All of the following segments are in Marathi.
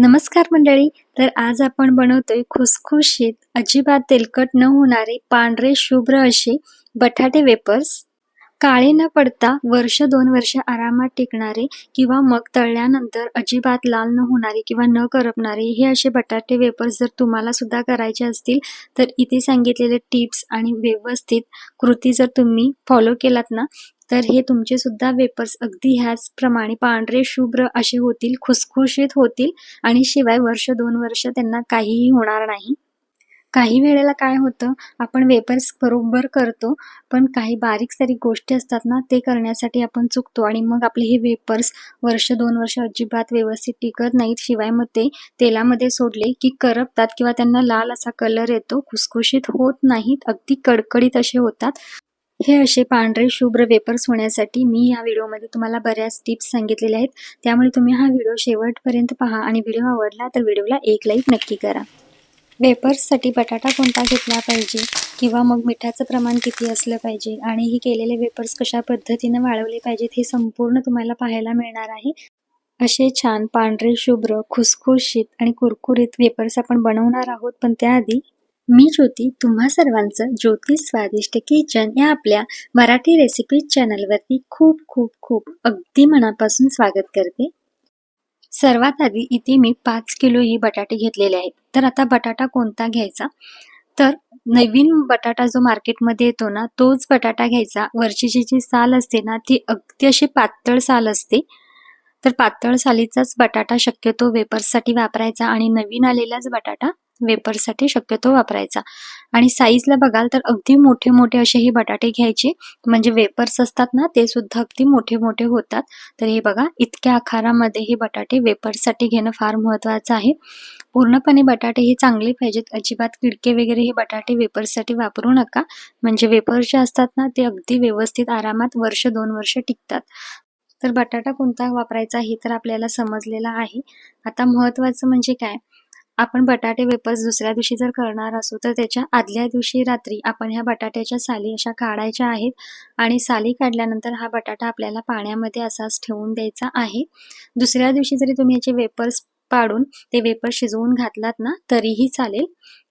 नमस्कार मंडळी तर आज आपण बनवतोय खुसखुशीत अजिबात तेलकट न होणारे पांढरे शुभ्र असे बटाटे वेपर्स. काळे न पडता वर्ष दोन वर्ष आरामात टिकणारे किंवा मग तळल्यानंतर अजिबात लाल न होणारे किंवा न करपणारे हे असे बटाटे वेपर्स जर तुम्हाला सुद्धा करायचे असतील तर इथे सांगितलेले टिप्स आणि व्यवस्थित कृती जर तुम्ही फॉलो केलात ना तर हे तुमचे सुद्धा वेपर्स अगदी ह्याचप्रमाणे पांढरे शुभ्र असे होतील खुसखुशीत होतील आणि शिवाय वर्ष दोन वर्ष त्यांना काहीही होणार नाही. काही वेळेला काय होतं आपण वेपर्स बरोबर करतो पण काही बारीक सारीक गोष्टी असतात ना ते करण्यासाठी आपण चुकतो आणि मग आपले हे वेपर्स वर्ष दोन वर्ष अजिबात व्यवस्थित टिकत नाहीत. शिवाय मग ते तेलामध्ये सोडले की करपतात किंवा त्यांना लाल असा कलर येतो खुसखुशीत होत नाहीत अगदी कडकडीत असे होतात. हे असे पांढरे शुभ्र वेपर्स होण्यासाठी मी या व्हिडिओमध्ये तुम्हाला बऱ्याच टिप्स सांगितलेल्या आहेत. त्यामुळे तुम्ही हा व्हिडिओ शेवटपर्यंत पहा आणि व्हिडिओ आवडला तर व्हिडिओला एक लाईक नक्की करा. वेपर्ससाठी बटाटा कोणता घेतला पाहिजे किंवा मग मिठाचं प्रमाण किती असलं पाहिजे आणि ही केलेले वेपर्स कशा पद्धतीने वाळवले पाहिजेत हे संपूर्ण तुम्हाला पाहायला मिळणार आहे. असे छान पांढरे शुभ्र खुसखुशीत आणि कुरकुरीत वेपर्स आपण बनवणार आहोत. पण त्याआधी मी ज्योती तुम्हा सर्वांचं ज्योतिष स्वादिष्ट किचन या आपल्या मराठी रेसिपी चॅनलवरती खूप खूप खूप अगदी मनापासून स्वागत करते. सर्वात आधी इथे मी पाच किलो ही बटाटे घेतलेले आहेत. तर आता बटाटा कोणता घ्यायचा? तर नवीन बटाटा जो मार्केटमध्ये येतो ना तोच बटाटा घ्यायचा. वरची जी साल असते ना ती अगदी अशी पातळ साल असते. तर पातळ सालीचाच बटाटा शक्यतो वेपर्ससाठी वापरायचा आणि नवीन आलेलाच बटाटा वेपर्ससाठी शक्यतो वापरायचा. आणि साईजला बघाल तर अगदी मोठे मोठे असे हे बटाटे घ्यायचे. म्हणजे वेपर्स असतात ना ते सुद्धा अगदी मोठे मोठे होतात. तर हे बघा इतक्या आकारामध्ये हे बटाटे वेपर्ससाठी घेणं फार महत्वाचं आहे. पूर्णपणे बटाटे हे चांगले पाहिजेत. अजिबात किडके वगैरे हे बटाटे वेपर्ससाठी वापरू नका. म्हणजे वेपर्स जे असतात ना ते अगदी व्यवस्थित आरामात वर्ष दोन वर्ष टिकतात. तर बटाटा कोणता वापरायचा हे तर आपल्याला समजलेला आहे. आता महत्वाचं म्हणजे काय? आपण बटाटे वेपर्स दुसऱ्या दिवशी जर करणार असू तर त्याच्या आदल्या दिवशी रात्री आपण ह्या बटाट्याच्या साली अशा काढायच्या आहेत आणि साली काढल्यानंतर हा बटाटा आपल्याला पाण्यामध्ये असाच ठेवून द्यायचा आहे. दुसऱ्या दिवशी जरी तुम्ही याचे वेपर्स पाडून ते वेपर शिजवून घातलात ना तरीही चालेल.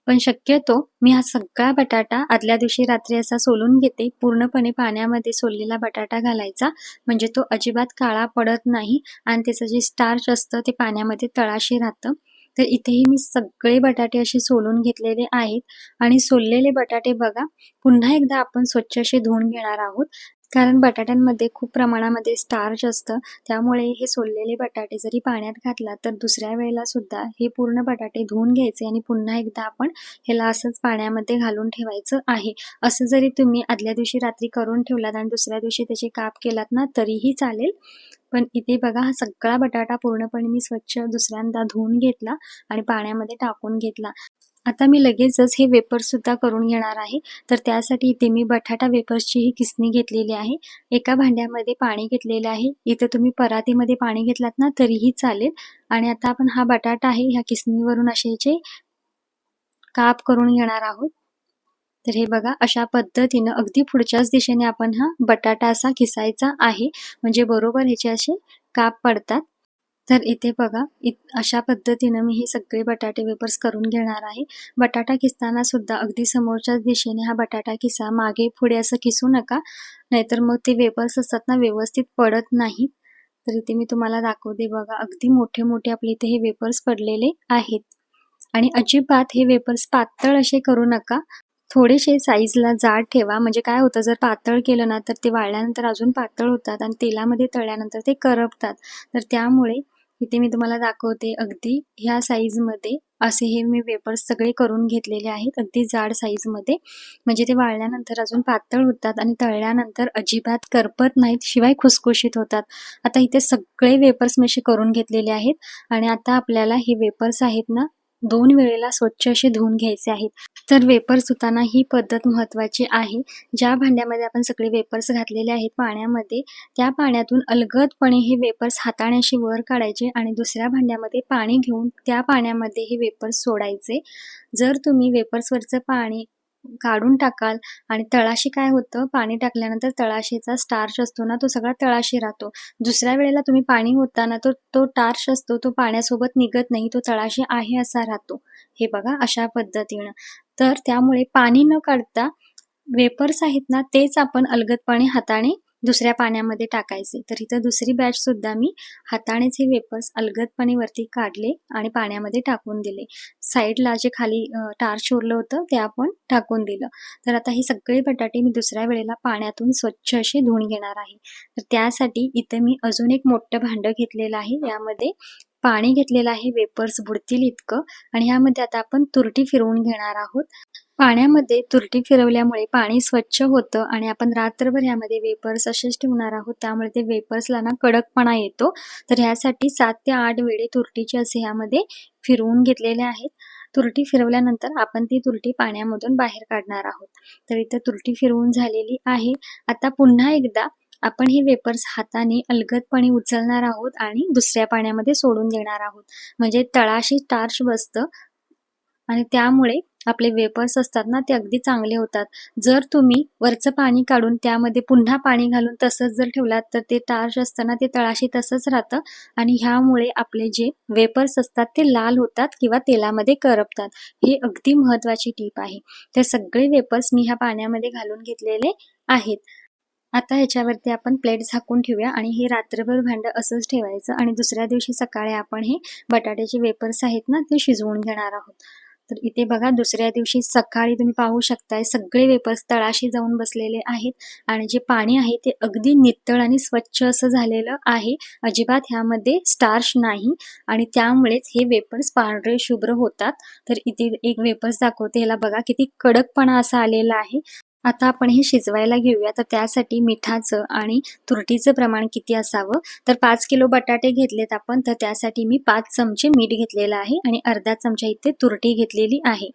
पण शक्यतो मी हा सगळा बटाटा आदल्या दिवशी रात्री असा सोलून घेते. पूर्णपणे पाण्यामध्ये सोललेला बटाटा घालायचा. म्हणजे तो अजिबात काळा पडत नाही आणि त्याचं जे स्टार्च असतं ते पाण्यामध्ये तळाशी राहतं. तर इथेही मी सगळे बटाटे असे सोलून घेतलेले आहेत. आणि सोललेले बटाटे बघा पुन्हा एकदा आपण स्वच्छ असे धुवून घेणार आहोत. कारण बटाट्यांमध्ये खूप प्रमाणामध्ये स्टार्च असतं. त्यामुळे हे सोललेले बटाटे जरी पाण्यात घातला तर दुसऱ्या वेळेला सुद्धा हे पूर्ण बटाटे धुवून घ्यायचे आणि पुन्हा एकदा आपण ह्याला असंच पाण्यामध्ये घालून ठेवायचं आहे. असं जरी तुम्ही आदल्या दिवशी रात्री करून ठेवलात आणि दुसऱ्या दिवशी त्याचे काप केलात ना तरीही चालेल. पण इथे बघा हा सगळा बटाटा पूर्णपणे मी स्वच्छ दुसऱ्यांदा धुवून घेतला आणि पाण्यामध्ये टाकून घेतला. आता मी लगेचच हे वेपर्स सुद्धा करून घेणार आहे. तर त्यासाठी इथे मी बटाटा वेपर्सची ही किसणी घेतलेली आहे. एका भांड्यामध्ये पाणी घेतलेलं आहे. इथे तुम्ही परातीमध्ये पाणी घेतलात ना तरीही चालेल. आणि आता आपण हा बटाटा आहे ह्या किसणीवरून असे काप करून घेणार आहोत. तर हे बघा अशा पद्धतीनं अगदी पुढच्याच दिशेने आपण हा बटाटा असा खिसायचा आहे. म्हणजे बरोबर ह्याचे असे काप पडतात. तर इथे बघा अशा पद्धतीनं मी हे सगळे बटाटे वेपर्स करून घेणार आहे. बटाटा किसताना सुद्धा अगदी समोरच्याच दिशेने हा बटाटा खिसा. मागे पुढे असं किसू नका. नाहीतर मग ते वेपर्स असतात ना व्यवस्थित पडत नाहीत. तर इथे मी तुम्हाला दाखवते बघा अगदी मोठे मोठे आपले इथे हे वेपर्स पडलेले आहेत. आणि अजिबात हे वेपर्स पातळ असे करू नका. थोडेसे साईजला जाड ठेवा. म्हणजे काय होतं जर पातळ केलं ना तर ते वाळल्यानंतर अजून पातळ होतात आणि तेलामध्ये तळल्यानंतर ते करपतात. तर त्यामुळे इथे मी तुम्हाला दाखवते अगदी ह्या साईजमध्ये असे हे मी वेपर्स सगळे करून घेतलेले आहेत अगदी जाड साईजमध्ये म्हणजे ते वाळल्यानंतर अजून पातळ होतात आणि तळल्यानंतर अजिबात करपत नाहीत शिवाय खुसखुशीत होतात. आता इथे सगळे वेपर्स मी असे करून घेतलेले आहेत आणि आता आपल्याला हे वेपर्स आहेत ना दोन वेळेला स्वच्छ असे धुवून घ्यायचे आहेत. तर वेपर्स धुताना ही पद्धत महत्वाची आहे. ज्या भांड्यामध्ये आपण सगळे वेपर्स घातलेले आहेत पाण्यामध्ये त्या पाण्यातून अलगदपणे हे वेपर्स हाताण्याशी वर काढायचे आणि दुसऱ्या भांड्यामध्ये पाणी घेऊन त्या पाण्यामध्ये हे वेपर्स सोडायचे. जर तुम्ही वेपर्सवरचं पाणी काढून टाकाल. आणि तळाशी काय होतं? पाणी टाकल्यानंतर तळाशीचा स्टार्च असतो ना तो सगळा तळाशी राहतो. दुसऱ्या वेळेला तुम्ही पाणी होताना तो तो टार्च असतो तो पाण्यासोबत निघत नाही तो तळाशी आहे असा राहतो. हे बघा अशा पद्धतीनं. तर त्यामुळे पाणी न काढता वेपर्स आहेत ना तेच आपण अलगदपणे हाताने दुसऱ्या पाण्यामध्ये टाकायचे. तर इथं दुसरी बॅच सुद्धा मी हातानेच हे वेपर्स अलगदपणे वरती काढले आणि पाण्यामध्ये टाकून दिले. साईडला जे खाली टार्च उरलं होतं ते आपण टाकून दिलं. तर आता हे सगळे बटाटे मी दुसऱ्या वेळेला पाण्यातून स्वच्छ असे धुवून घेणार आहे. तर त्यासाठी इथं मी अजून एक मोठं भांडं घेतलेलं आहे. यामध्ये पाणी घेतलेलं आहे. वेपर्स बुडतील इतकं. आणि यामध्ये आता आपण तुरटी फिरवून घेणार आहोत. पाण्यामध्ये तुरटी फिरवल्यामुळे पाणी स्वच्छ होतं आणि आपण रात्रभर यामध्ये वेपर्स असेच ठेवणार आहोत त्यामुळे ते वेपर्सला ना कडकपणा येतो. तर ह्यासाठी सात ते आठ वेळे तुरटीचे असे ह्यामध्ये फिरवून घेतलेले आहेत. तुरटी फिरवल्यानंतर आपण ती तुरटी पाण्यामधून बाहेर काढणार आहोत. तर इथं तुरटी फिरवून झालेली आहे. आता पुन्हा एकदा आपण हे वेपर्स हाताने अलगदपणे उचलणार आहोत आणि दुसऱ्या पाण्यामध्ये सोडून देणार आहोत. म्हणजे तळाशी टार्च बसतं आणि त्यामुळे आपले वेपर्स असतात ना ते अगदी चांगले होतात. जर तुम्ही वरचं पाणी काढून त्यामध्ये पुन्हा पाणी घालून तसंच जर ठेवलात तर ते टार्श असताना ते तळाशी तसंच राहतं आणि ह्यामुळे आपले जे वेपर्स असतात ते लाल होतात किंवा तेलामध्ये करपतात. हे अगदी महत्वाची टीप आहे. तर सगळे वेपर्स मी ह्या पाण्यामध्ये घालून घेतलेले आहेत. आता ह्याच्यावरती आपण प्लेट झाकून ठेवूया आणि हे रात्रभर भांडं असंच ठेवायचं आणि दुसऱ्या दिवशी सकाळी आपण हे बटाट्याचे वेपर्स आहेत ना ते शिजवून घेणार आहोत. तर इथे बघा दुसऱ्या दिवशी सकाळी तुम्ही पाहू शकताय सगळे वेपर्स तळाशी जाऊन बसलेले आहेत आणि जे पाणी आहे ते अगदी नितळ आणि स्वच्छ असं झालेलं आहे. अजिबात ह्यामध्ये स्टार्च नाही आणि त्यामुळेच हे वेपर्स पांढरे शुभ्र होतात. तर इथे एक वेपर्स दाखवते. ह्याला बघा किती कडकपणा असा आलेला आहे. आता आपण हे शिजवायला घेऊया. तर त्यासाठी मिठाचं आणि तुरटीचं प्रमाण किती असावं? तर पाच किलो बटाटे घेतलेत आपण. तर त्यासाठी मी पाच चमचे मीठ घेतलेलं आहे आणि अर्धा चमचा इथे तुरटी घेतलेली आहे.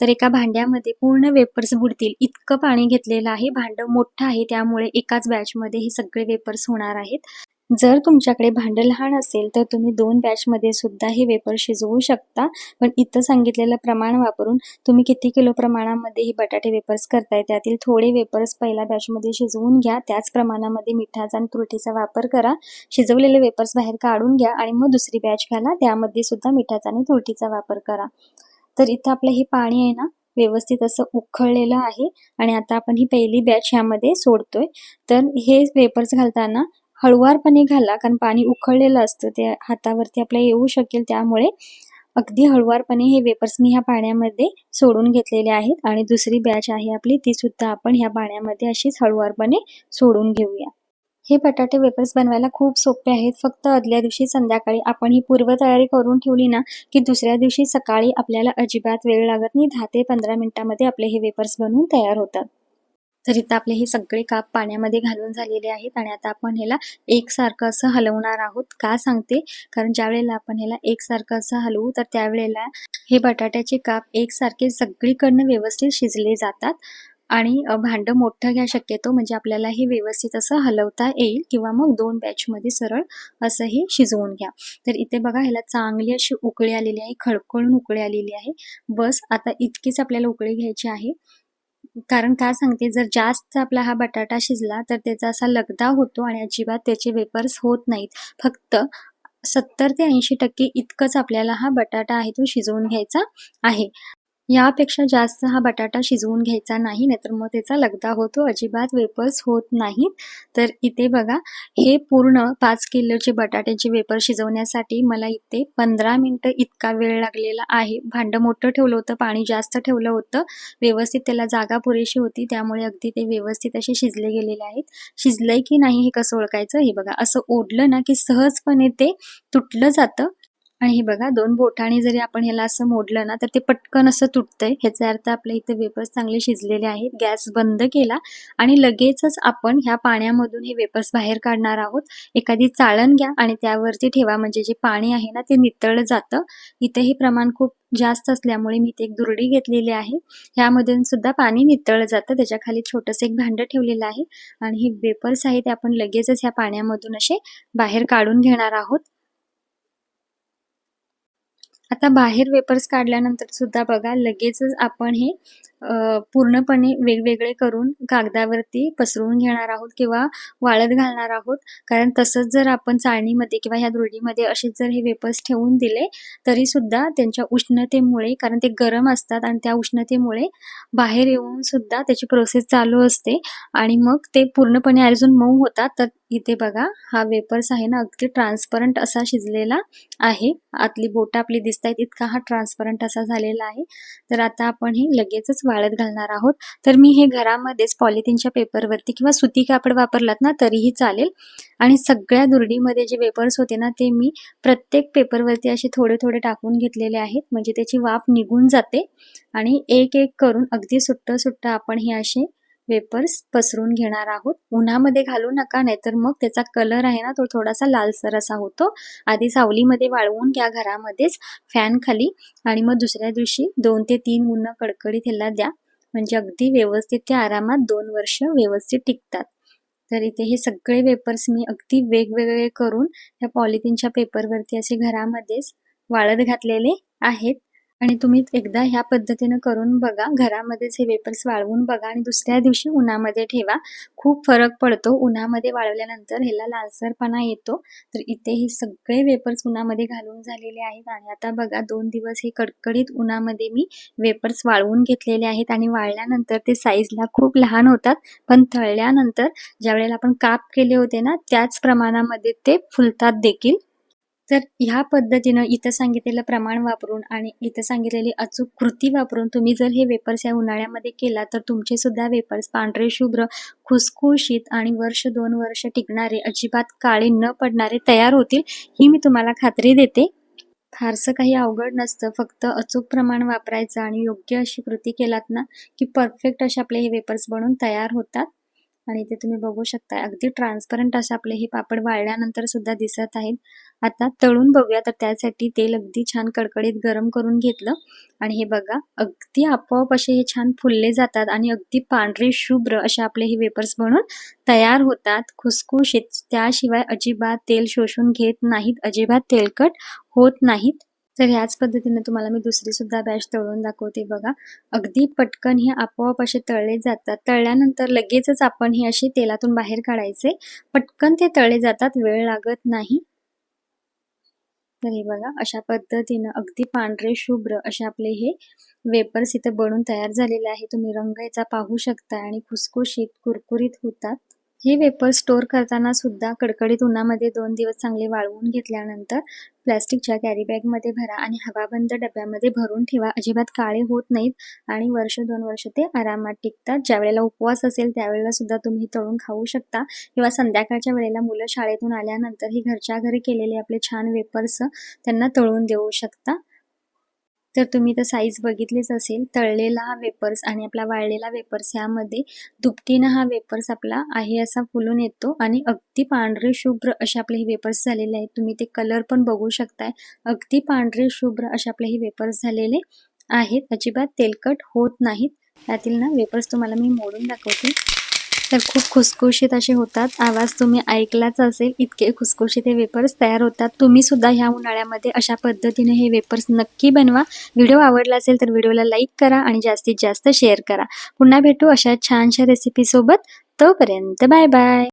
तर एका भांड्यामध्ये पूर्ण वेपर्स बुडतील. इतकं पाणी घेतलेलं आहे. भांडं मोठं आहे. त्यामुळे एकाच बॅचमध्ये हे सगळे वेपर्स होणार आहेत. जर तुमच्याकडे भांडं लहान असेल तर तुम्ही दोन बॅचमध्ये सुद्धा हे वेपर शिजवू शकता. पण इथं सांगितलेलं प्रमाण वापरून तुम्ही किती किलो प्रमाणामध्ये हे बटाटे वेपर्स करताय त्यातील थोडे वेपर्स पहिल्या बॅचमध्ये शिजवून घ्या. त्याच प्रमाणामध्ये मिठाचा आणि तुरटीचा वापर करा. शिजवलेले वेपर्स बाहेर काढून घ्या आणि मग दुसरी बॅच घाला. त्यामध्ये सुद्धा मिठाचा आणि तुरटीचा वापर करा. तर इथं आपलं हे पाणी आहे ना व्यवस्थित असं उखळलेलं आहे. आणि आता आपण ही पहिली बॅच ह्यामध्ये सोडतोय. तर हे वेपर्स घालताना हळुवारपणे घाला कारण पाणी उकळलेलं असतं ते हातावरती आपल्याला येऊ शकेल. त्यामुळे अगदी हळुवारपणे हे वेपर्स मी ह्या पाण्यामध्ये सोडून घेतलेले आहेत. आणि दुसरी बॅच आहे आपली ती सुद्धा आपण ह्या पाण्यामध्ये अशीच हळुवारपणे सोडून घेऊया. हे बटाटे वेपर्स बनवायला खूप सोपे आहेत. फक्त आदल्या दिवशी संध्याकाळी आपण ही पूर्वतयारी करून ठेवली ना की दुसऱ्या दिवशी सकाळी आपल्याला अजिबात वेळ लागत नाही. दहा ते पंधरा मिनिटामध्ये आपले हे वेपर्स बनवून तयार होतात. तर इथं आपले हे सगळे काप पाण्यामध्ये घालून झालेले आहेत आणि आता आपण ह्याला एकसारखं असं हलवणार आहोत. का सांगते? कारण ज्या वेळेला आपण ह्याला एकसारखं असं हलवू तर त्यावेळेला हे बटाट्याचे काप एकसारखे सगळीकडनं व्यवस्थित शिजले जातात आणि भांडं मोठं घ्या शक्यतो म्हणजे आपल्याला हे व्यवस्थित असं हलवता येईल किंवा मग दोन बॅचमध्ये सरळ असं हे शिजवून घ्या. तर इथे बघा ह्याला चांगली अशी उकळी आलेली आहे खळखळून उकळी आलेली आहे. बस आता इतकीच आपल्याला उकळी घ्यायची आहे. कारण काय सांगते जर जास्त आपला हा बटाटा शिजला तर त्याचा असा लगदा होतो आणि अजिबात त्याचे वेपर्स होत नाहीत. फक्त सत्तर ते ऐंशी टक्के इतकंच आपल्याला हा बटाटा आहे तो शिजवून घ्यायचा आहे. यापेक्षा जास्त हा बटाटा शिजवून घ्यायचा नाही नाहीतर मग त्याचा लगदा होतो अजिबात वेपर्स होत नाहीत. तर इथे बघा हे पूर्ण पाच किलोचे बटाट्याचे वेपर शिजवण्यासाठी मला इथे पंधरा मिनटं इतका वेळ लागलेला आहे. भांडं मोठं ठेवलं होतं पाणी जास्त ठेवलं होतं. व्यवस्थित त्याला जागा पुरेशी होती त्यामुळे अगदी ते व्यवस्थित असे शिजले गेलेले आहेत. शिजलंय की नाही हे कसं ओळखायचं? हे बघा असं ओढलं ना की सहजपणे ते तुटलं जातं. आणि हे बघा दोन बोटाने जरी आपण ह्याला असं मोडलं ना तर ते पटकन असं तुटतंय. ह्याचा अर्थ आपल्या इथे वेपर्स चांगले शिजलेले आहेत गॅस बंद केला आणि लगेचच आपण ह्या पाण्यामधून हे वेपर्स बाहेर काढणार आहोत. एखादी चाळण घ्या आणि त्यावरती ठेवा. म्हणजे जे पाणी आहे ना ते नितळलं जातं. इथे हे प्रमाण खूप जास्त असल्यामुळे मी ते एक दुरडी घेतलेली आहे. ह्यामधून सुद्धा पाणी नितळलं जातं. त्याच्याखाली छोटंसं एक भांडं ठेवलेलं आहे. आणि हे वेपर्स आहे ते आपण लगेचच ह्या पाण्यामधून असे बाहेर काढून घेणार आहोत. आता बाहेर वेपर्स काढल्यानंतर सुद्धा बघा लगेचच आपण हे पूर्णपणे वेगवेगळे करून कागदावरती पसरवून घेणार आहोत किंवा वाळत घालणार आहोत. कारण तसंच जर आपण चाळणीमध्ये किंवा ह्या दुरडीमध्ये असेच जर हे वेपर्स ठेवून दिले तरी सुद्धा त्यांच्या उष्णतेमुळे कारण ते गरम असतात आणि त्या उष्णतेमुळे बाहेर येऊन सुद्धा त्याची प्रोसेस चालू असते. आणि मग ते पूर्णपणे अजून मऊ होतात तर इथे बघा हा वेपर्स आहे ना अगदी ट्रान्सपरंट असा शिजलेला आहे. आतली बोट आपली दिसत आहेत इतका हा ट्रान्सपरंट असा झालेला आहे. तर आता आपण हे लगेचच वाळत घालणार आहोत. तर मी हे घरामध्येच पॉलिथिनच्या पेपरवरती किंवा सुती कापड वापरलात ना तरीही चालेल. आणि सगळ्या दुर्डीमध्ये जे वेपर्स होते ना ते मी प्रत्येक पेपरवरती असे थोडे थोडे टाकून घेतलेले आहेत. म्हणजे त्याची वाफ निघून जाते. आणि एक एक करून अगदी सुट्ट सुट्ट आपण हे असे वेपर्स पसरून घेणार आहोत. उन्हामध्ये घालू नका नाहीतर मग त्याचा कलर आहे ना तो थोडासा लालसर असा होतो. आधी सावलीमध्ये वाळवून घ्या घरामध्येच फॅन खाली. आणि मग दुसऱ्या दिवशी दोन ते तीन उन्ह कडकडीत ह्याला द्या. म्हणजे अगदी व्यवस्थित ते आरामात दोन वर्ष व्यवस्थित टिकतात. तर इथे हे सगळे वेपर्स मी अगदी वेगवेगळे करून त्या पॉलिथिनच्या पेपरवरती असे घरामध्येच वाळत घातलेले आहेत. आणि तुम्ही एकदा ह्या पद्धतीनं करून बघा. घरामध्येच हे वेपर्स वाळवून बघा आणि दुसऱ्या दिवशी उन्हामध्ये ठेवा. खूप फरक पडतो. उन्हामध्ये वाळवल्यानंतर ह्याला लालसरपणा येतो. तर इथे हे सगळे वेपर्स उन्हामध्ये घालून झालेले आहेत आणि आता बघा दोन दिवस हे कडकडीत उन्हामध्ये मी वेपर्स वाळवून घेतलेले आहेत आणि वाळल्यानंतर ते साईजला खूप लहान होतात. पण तळल्यानंतर ज्या वेळेला आपण काप केले होते ना त्याच प्रमाणामध्ये ते फुलतात देखील. तर ह्या पद्धतीनं इथं सांगितलेलं प्रमाण वापरून आणि इथं सांगितलेली अचूक कृती वापरून तुम्ही जर हे वेपर्स या उन्हाळ्यामध्ये केला तर तुमचे सुद्धा वेपर्स पांढरे शुभ्र खुसखुशीत आणि वर्ष दोन वर्ष टिकणारे अजिबात काळे न पडणारे तयार होतील ही मी तुम्हाला खात्री देते. फारसं काही अवघड नसतं. फक्त अचूक प्रमाण वापरायचं आणि योग्य अशी कृती केलात ना की परफेक्ट असे आपले हे वेपर्स बनून तयार होतात. आणि इथे तुम्ही बघू शकता. अगदी ट्रान्सपरंट असे आपले हे पापड वाळल्यानंतर सुद्धा दिसत आहेत. आता तळून बघूया. तर त्यासाठी तेल अगदी छान कडकडीत गरम करून घेतलं. आणि हे बघा अगदी आपोआप असे हे छान फुलले जातात आणि अगदी पांढरे शुभ्र असे आपले हे वेपर्स बनून तयार होतात. खुसखुशीत. त्याशिवाय अजिबात तेल शोषून घेत नाहीत. अजिबात तेलकट होत नाहीत. तर ह्याच पद्धतीने तुम्हाला मी दुसरी सुद्धा बॅच तळून दाखवते बघा. अगदी पटकन हे आपोआप असे तळले जातात. तळल्यानंतर लगेचच आपण हे असे तेलातून बाहेर काढायचे. पटकन ते तळले जातात वेळ लागत नाही. तर हे बघा अशा पद्धतीनं अगदी पांढरे शुभ्र असे आपले हे वेपर्स इथं बनून तयार झालेले आहे. तुम्ही रंग याचा पाहू शकता आणि खुसखुशीत कुरकुरीत होतात. हे वेपर स्टोर करताना सुद्धा कडकडीत उन्हामध्ये दोन दिवस चांगले वाळवून घेतल्यानंतर प्लॅस्टिकच्या कॅरीबॅगमध्ये भरा आणि हवाबंद डब्यामध्ये भरून ठेवा. अजिबात काळे होत नाहीत आणि वर्ष दोन वर्ष ते आरामात टिकतात. ज्यावेळेला उपवास असेल त्यावेळेला सुद्धा तुम्ही तळून खाऊ शकता. किंवा संध्याकाळच्या वेळेला मुलं शाळेतून आल्यानंतर ही घरच्या घरी केलेले आपले छान वेपर्स त्यांना तळून देऊ शकता. तर तुम्ही तर साईज बघितलीच असेल. तळलेला हा वेपर्स आणि आपला वाळलेला वेपर्स यामध्ये दुपटीनं हा वेपर्स आपला आहे असा फुलून येतो. आणि अगदी पांढरे शुभ्र असे आपले हे वेपर्स झालेले आहेत. तुम्ही ते कलर पण बघू शकताय. अगदी पांढरे शुभ्र असे आपले हे वेपर्स झालेले आहेत. अजिबात तेलकट होत नाहीत. त्यातील ना वेपर्स तुम्हाला मी मोडून दाखवते. तर खूप खुसखुशीत असे होतात. आवाज तुम्ही ऐकलाच असेल. इतके खुसखुशीत हे वेपर्स तयार होतात. तुम्ही सुद्धा ह्या उन्हाळ्यामध्ये अशा पद्धतीने हे वेपर्स नक्की बनवा. व्हिडिओ आवडला असेल तर व्हिडिओला लाईक करा आणि जास्तीत जास्त शेअर करा. पुन्हा भेटू अशा छानशा रेसिपीसोबत तोपर्यंत बाय बाय